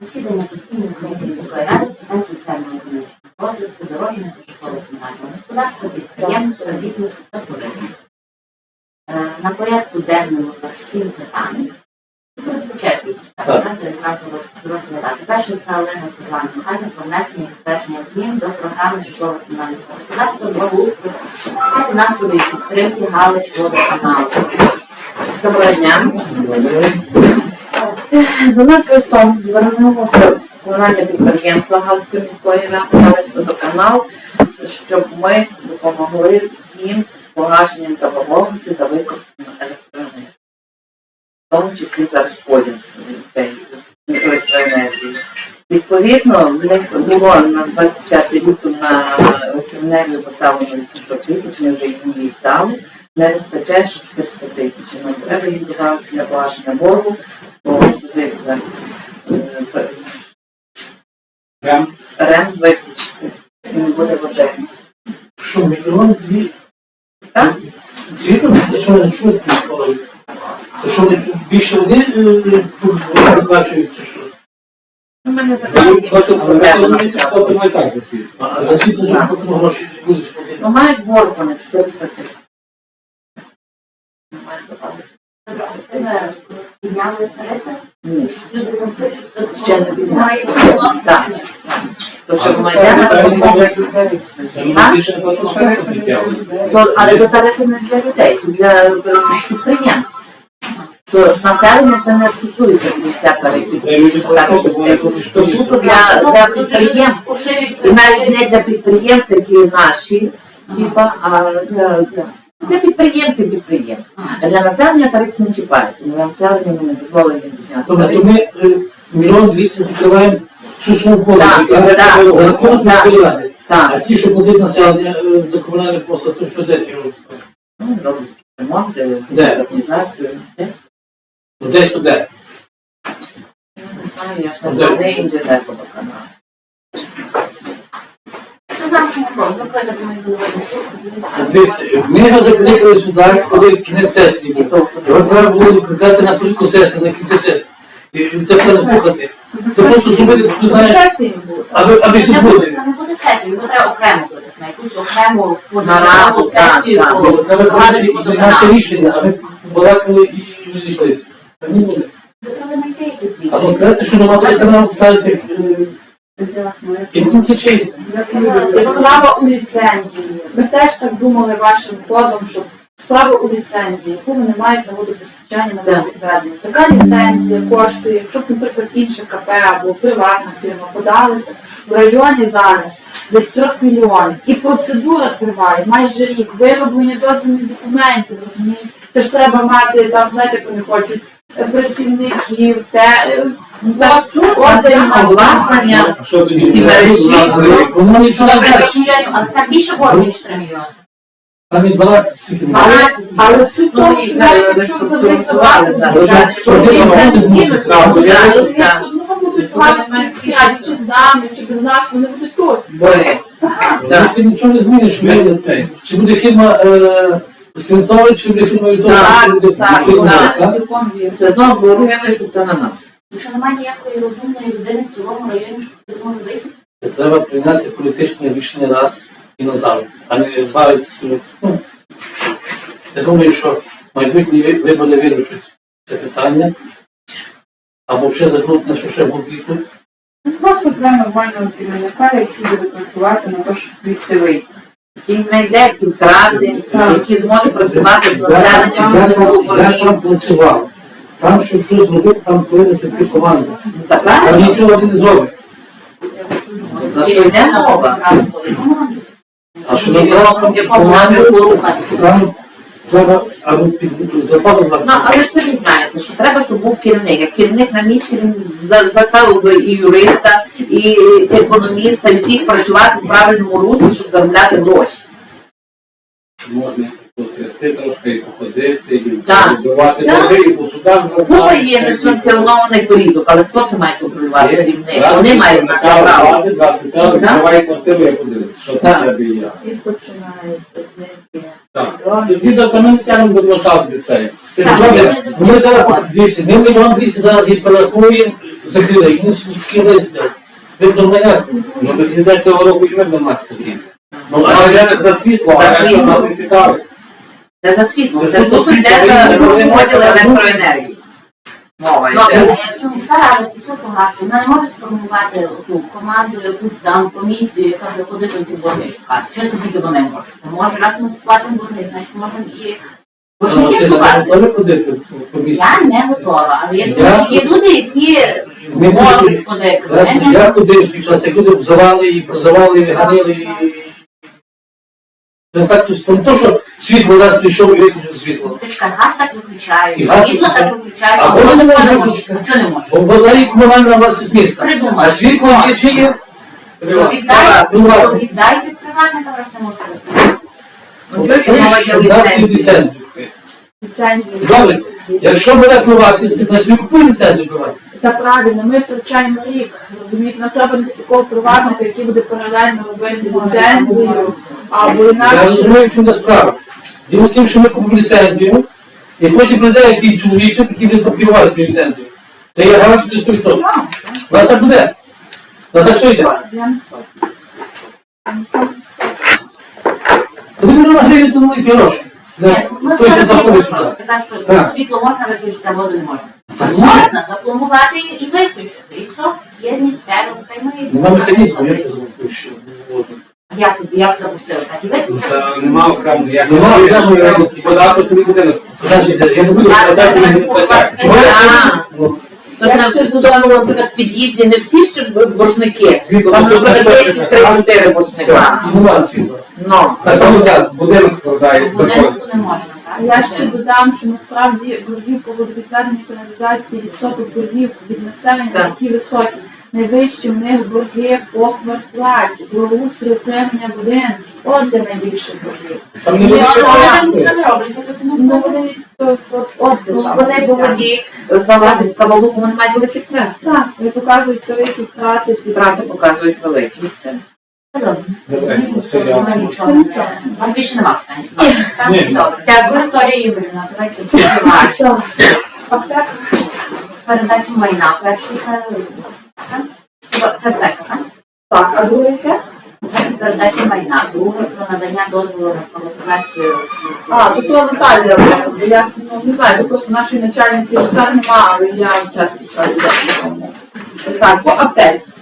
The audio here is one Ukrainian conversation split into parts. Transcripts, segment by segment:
Засідання постійної комісії міської ради з питань соціально-економічного розвитку, дорожнього та житлово-комунального господарства, підприємництва, бізнесу та туризму. На порядку денному у нас сім питань. По черзі зразу розглядати. Перше це Олена Світлана Михайлівна про внесення і затвердження змін до програми житлово-комунального господарства благоустрою та фінансової підтримки Галич водоканалу. Доброго дня. До нас листом звернулося комунальне підприємство Галицької міської ради Галицький водоканал, щоб ми допомогли їм з погашенням заборгованості за використану електроенергію, в тому числі за розподіл цієї електроенергії. Відповідно, в них було на 25 лютого на електроенергію поставлено 800 тисяч, ми вже їм їх дали. Не вистачає ще 400 тисяч. Нам треба їм додати для погашення боргу е, Прям рем виключити. Він буде води. що мільйон дві. Так? Звідно, якщо ви не чуєте ніколи, то що ви більше води е, тут виплачують, чи що? У мене і так за. А за світло ж платимо гроші, не будеш води. Ну, мають борг вони 400 тисяч. Не мають добавити. З підняли тарифи? Ні. Ще не підняли. Так. То що підтягуємо. то- але до тарифи не для людей, для е, підприємств. То населення це не стосується підняття тарифів. То суто для, для підприємств. І навіть не для підприємств, які наші, а для, для, підприємців підприємств. А для населення тариф не чіпається. Для населення ми не дозволені підняти. Тобто ми е, мільйон двісті закриваємо всю суму за рахунок А ті, що платить населення е, за комунальні послуги, то що де ті роблять? ну, роблять ремонт, організацію. Десь. Туди. Я не знаю, я ж не де? інженер по каналу. Це замкнений круг. Наприклад, ми його закликали сюди, коли кінець сесії був. Його треба було викликати на початку сесії, на кінці сесії. І це все не слухати. Це просто зробити, хто знає, Сесії не було. аби, аби щось не буде. не буде сесії, його треба окремо кликати, на якусь окрему так, сесію Треба прийняти рішення, а ми балакали і розійшлися. Та ні, буде. Або сказати, що нема телеканалу ставити е, справа у ліцензії. Ми теж так думали вашим ходом, що справа у ліцензії, яку вони мають на водопостачання на водовідведення. Така ліцензія коштує, якщо б, наприклад, інше КП або приватна фірма подалися в районі зараз десь 3 мільйонів. І процедура триває майже рік. Вироблення дозвільних документів, розумієте? Це ж треба мати там, знаєте, як вони хочуть е, працівників, те та орден Обладнання, А? Всі мережі. Але так більше боргу, ніж 3 мільйони. Там і 12 скільки немає. Але, 12 але суть Ну, і що навіть якщо забрати, Що ви вони там кинуть зразу, я все одно будуть раді, чи з нами, чи без нас, вони будуть тут. Якщо нічого не зміниш, чи буде фірма е, Скринтович, чи буде фірма Вітович, чи буде фірма, вірно. Все одно борує що це на нас. Що немає ніякої розумної людини в цілому районі, що придумали вихід? Треба прийняти політичне рішення раз і назавжди, а не бавити. Ну, я думаю, що майбутні ви- вибори вирішать це питання. Або ще загнуть на що ще будь-яку. Ну, Просто треба нормального керівника, який буде працювати на те, щоб звідти вийти. Який знайде ці втрати, які зможе працювати з населенням, Я щоб не було там- я там працював. Там, щоб щось зробити, там повинна прийти команда. Ну, Так, Там правильно? нічого не зробить. За що йде мова? А що? Там треба або під западом Ну, але ж самі знаєте, що треба, щоб був керівник. Як керівник на місці він за- заставив би і юриста, і економіста, і всіх працювати в правильному руслі, щоб заробляти гроші. Можна потрясти трошки і походити, і Так. вбивати Так. торги, і по судах Купа звертатися. є несанкціонованих порізок, але хто це має контролювати? Керівник. Вони мають на це Так, право. брати, це Так. відкриває квартиру, я подивлюсь, що Так. там тебе і я. І починається з них. Так. Від автомобіля до час від цей. Так, Добре, ми ми зараз дивіться, ми мільйон двісті зараз їх перерахуємо, закрили, і ми такий лист дав. Ви до мене. Ну, до кінця цього року і ми до нас потрібно. Ну, а я за світло, За а решта світло. нас не цікавить. Це за світло. Це світло тут йде за розподіл електроенергії. Мова Ну, йде. якщо міська рада це все погашує, вона не може сформувати ту команду, якусь там комісію, яка буде ходити ці борги шукати. Що це тільки вони можуть? Може, раз ми платимо борги, значить можемо і боржники шукати. Я не готова, але я думаю, що є люди, які можуть ходити. Я ходив свій час, як люди обзивали і прозивали, і ганили. І... Це так, то, не то, що світло раз прийшов і виключив світло. Почекай, газ так виключають, газ світло так виключають. виключають, А воно не може виключити. Нічого не може. Бо вода і комунальна власність міста. Придумали. А світло є чи є? Віддайте, ну, віддайте приватникам, раз не можете. Ну, ліцензію. Ліцензію. Добре. Якщо бере приватний, це на свій купує ліцензію приватну. Та правильно, ми втрачаємо рік. Розумієте, нам треба такого приватника, який буде паралельно робити ліцензію, або Я інакше. розумію, в чому справа. Діло в тім, що ми купимо ліцензію, і потім прийде який чоловічок, який буде копіювати цю ліцензію. Це є гарантія 100%. У нас так буде. На так що йде? Я не спорю. Коли ми гривень, то великі гроші. Ні, Не, ми Той, заходить сюди. що Так. світло можна виключити, а воду не можна. Так, Можна запломбувати і виключити, і все. Є міністерство, хай ми... Нема механізму, як це зробити? що. Як, як Нема окремо, Нема не окремо, як- податку це не буде. Значить, я не буду. Чого я наприклад, в під'їзді не всі ж боржники. Світло Там, наприклад, на якісь таке? 34 боржника. і нема світла. Ну, Так само газ. Будинок складає закон. Будинку не можна, так? Я ще додам, що насправді боргів по водовідведенню каналізації відсоток боргів від населення Так. такі високі. Найвищі в них борги по квартплаті, благоустрій утримання будинків. От де найбільше боргів. Там не не роблять, ну, вони де ну, там. вони мають великі втрати. Так, вони показують великі втрати. Втрати показують великі. все. Не- вас більше нема питань? Дякую. Вікторія? Аптека? передачу майна. Перший це це- так? Так, а друге яке? Передача майна. Друге про надання дозволу на приватизацію. А, то то Наталія, бо я ну, не знаю, то просто нашої начальниці житар нема, але я часто скажу, де Так, по аптеці.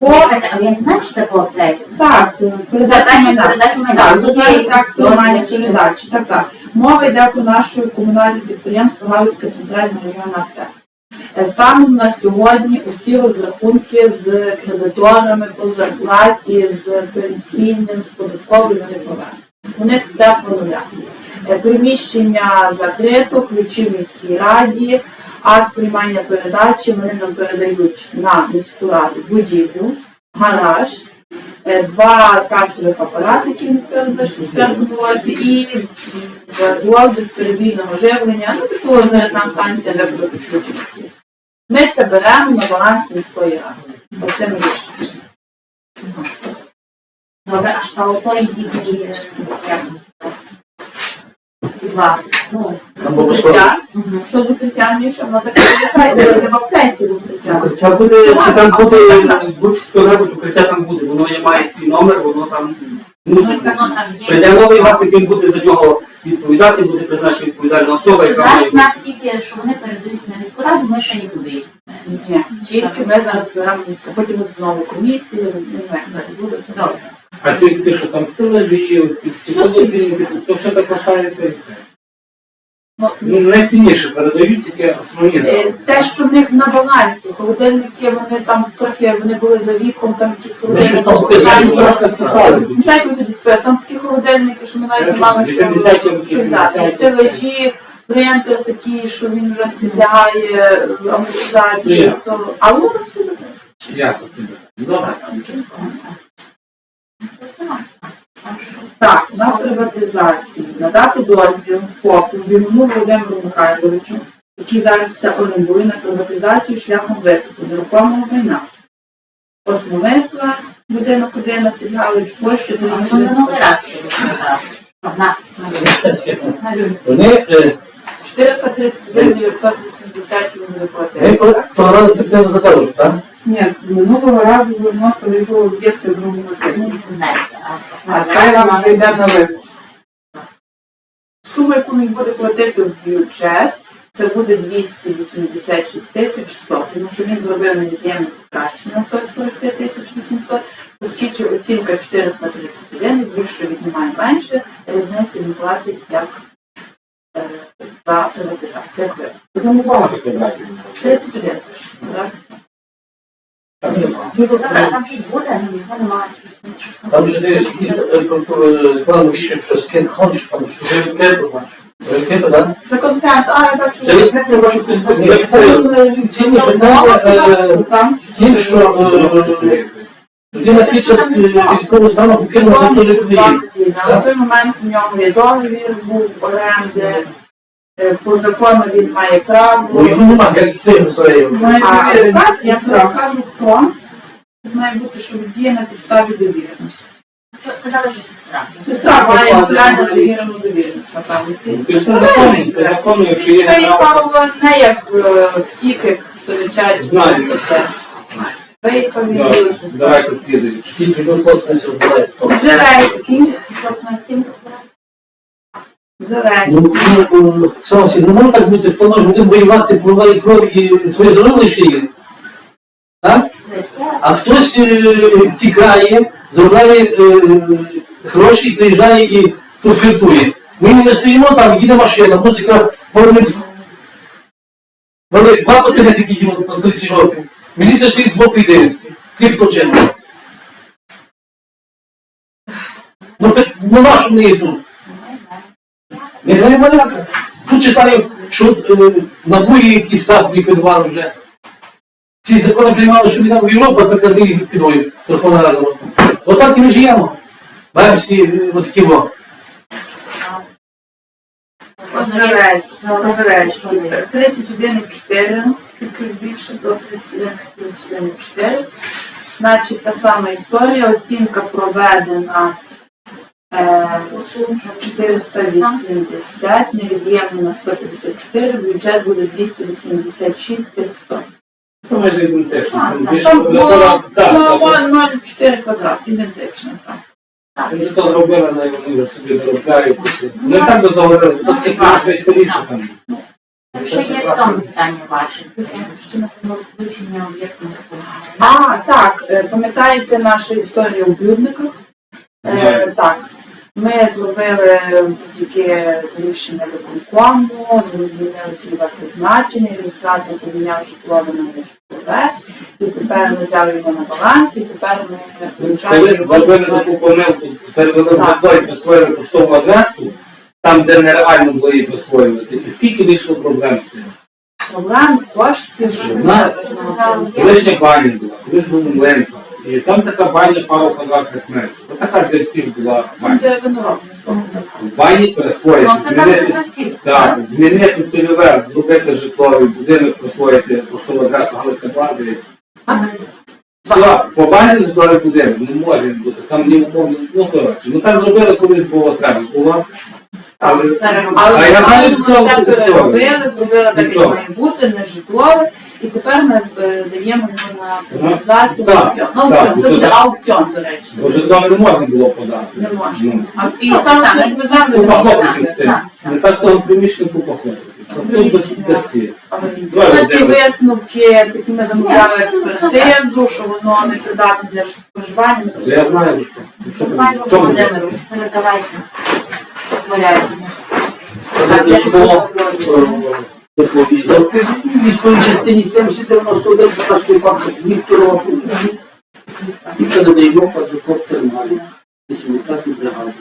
По але я не знаю, що це по аптеці. так, Це передача перша майна. передача майна. Так, Тут є так дозвіл, чи- передачі. Так, так. Мова йде про наше комунальне підприємство Галицька центральна районна аптека. Станом на сьогодні усі розрахунки з кредиторами по зарплаті, з пенсійним, з податковим вони проведені. У них все по нулях. Е, Приміщення закрито, ключі в міській раді, акт приймання передачі вони нам передають на міську раду будівлю, гараж, е, два касових апарати, які ми передали році, і блок безперебійного живлення, ну типу зарядна станція, де буде підключення світ. Ми це беремо на баланс міської ради. Оце ми вирішили. Добре, а що їхній е, два. Ну, Там Укриття. Що з укриттям Міша? Воно таке виглядає, в аптеці в укриття. Укриття буде, чи там буде будь-хто-небудь укриття там буде, воно є- має свій номер, воно там Ну, мусить. Прийде новий власник, він буде за нього відповідати, буде призначена відповідальна особа, яка має Зараз що вони передають на міську раду, ми ще нікуди їх. Ні, тільки ми зараз беремо місце. Потім от знову комісії, не буде. Добре. А ці всі, що там стележі, ці всі Все то все так лишається і це. Ну, Ну, найцінніше передають тільки основні Е, зараз. Те, що в них на балансі, холодильники, вони там трохи вони були за віком, там якісь холодильники. там списали, трошки списали. Ну, так ви тоді спили, там такі холодильники, що ми навіть не мали що 80 чи взяти. Стележі, принтер такий, що він вже підлягає амортизації. А воно все закрито. Ясно собі. Добре. Так, на приватизацію. Надати дозвіл ФОПу Бігуну Володимиру Михайловичу, який зараз це орендує на приватизацію шляхом викупу нерухомого майна. Осмомисла, будинок 11, Галич, площа А Ми 30 минулий раз це розповідали. Одна. Вони, е, 431 980 він буде Ми платити. про- того разу септембр задали, так? Ні, минулого разу ви вносили його об'єкти другого типу. Внести. А цей раз вже йде на викуп. Сума, яку він буде платити в бюджет, це буде 286 тисяч 100, тому що він зробив невід'ємне покращення на 143 тисяч 800, оскільки оцінка 431 від більше віднімає менше, різницю він платить як за приватизацію. Як ви? Тому багато квадратів. 31 так? Добре, там щось буде, ну його немає щось іншого. Там же десь якісь е, е, план вийшов, що скин хон, що там Вже відкрито бачу. ракета, так? Закон 5, а я бачу, Вже відкрито, я бачу, хтось Ні, буде. там ціні питання е, Там тим, що е, людина під час е, військового стану покинула територію України. На той момент в нього є договір, був оренди, е, по закону він має право. Своєю. має А я зараз скажу хто. Має бути, що діє на підставі довіреності. Казали, що сестра. Сестра має реально завірену довіреність, напевно. Це законно, це законно, якщо є не як е, втік, як. Знаю. Давайте слідуючи. Ті прийдуть хлопці не создавають. Зеленський. Тобто на цим Зеленський. Ну, ну, Оксана Васильівна, не може так бути, хто може один воювати, проливає кров і своє здоров'я лишиє. Так? А хтось е, тікає, заробляє е, гроші, приїжджає і тут. Ми не стоїмо там, їде машина, музика, вони, два пацани такі їдуть по 30 років. Міліція стоїть з боку і дивиться. Хліб. Ну, так, ну нащо мені тут? Не грає маляка. Тут читаю, що е, набої якісь сад ліквідували вже. Ці закони приймали, що війна в Європа така не ліквідує Верховна Рада. Отак і ми живемо. Маємо всі е, отакі во. Озерець, Озерецький, 31,4, чуть-чуть більше до 31,4. Значить, та сама історія, оцінка проведена е, 480, невід'ємно на 154, бюджет буде 286 500. Це майже ідентично. Там так. більше Там квадрат- Так, Ну, так. 0,4 квадрат, ідентично. так. Вони ж то зробили, на вони вже собі доробляють. Ну так би заговорили, то таке трохи старіше там. Якщо є сьоме питання ваше, що напевно включення об'єкту А, так, е, пам'ятаєте нашу історію у блюдниках? Е, так. Ми зробили завдяки рішення виконкому, змінили цільове призначення, реєстратор поміняв житлове на нежитлове, і тепер ми взяли його на баланс, і тепер ми Коли вивчаємо зробили таку помилку, тепер вони той присвоїли поштову адресу, там, де нереально було її присвоювати. І скільки вийшло проблем з тим? проблем, коштів, що це Колишня баня була, колись був мленка. І там така баня пару квадратних метрів. Отака для всіх була баня. де. В бані пересвоїти, Ну, це так змінити, засіб. так, змінити цільове, зробити житловий будинок, присвоїти поштову адресу Галицька Бладовець. Все, по базі житловий будинок не може він бути, там ні умовно, ну коротше. Ну так зробили, колись було треба було. Але Але А я ми знаю, все цього переробили, зробили так, як Нічого. має бути, не житлове, і тепер ми е, даємо його на приватизацію, на Так, аукціон. Ну, так, аукціон, це ну, буде так. аукціон, до речі. бо житло не можна було подати. Не можна. Ну, А, і саме те, що ми землю Купа не хлопців з цим. Не так того приміщення купа хлопців. Тут без, без всіх. У нас є висновки, такі ми замовляли експертизу, що воно не придатне для споживання. Я знаю, що Пане в чому Володимирович, передавайте. Дозволяйте. Тепловізор. В військовій частині 7091 Сашки парку з Вікторова Путіна. І передаємо квадрокоптер Марі. 80 із газу.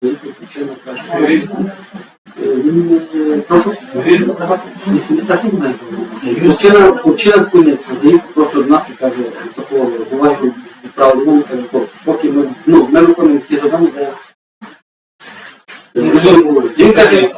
Причина краще. Він, е, Прошу. 80 не знаю. Причина, причина спільництва. Заїв просто до нас і каже, такого буває відправили каже, хлопці, поки ми, ну, ми виконуємо ті завдання, де він каже,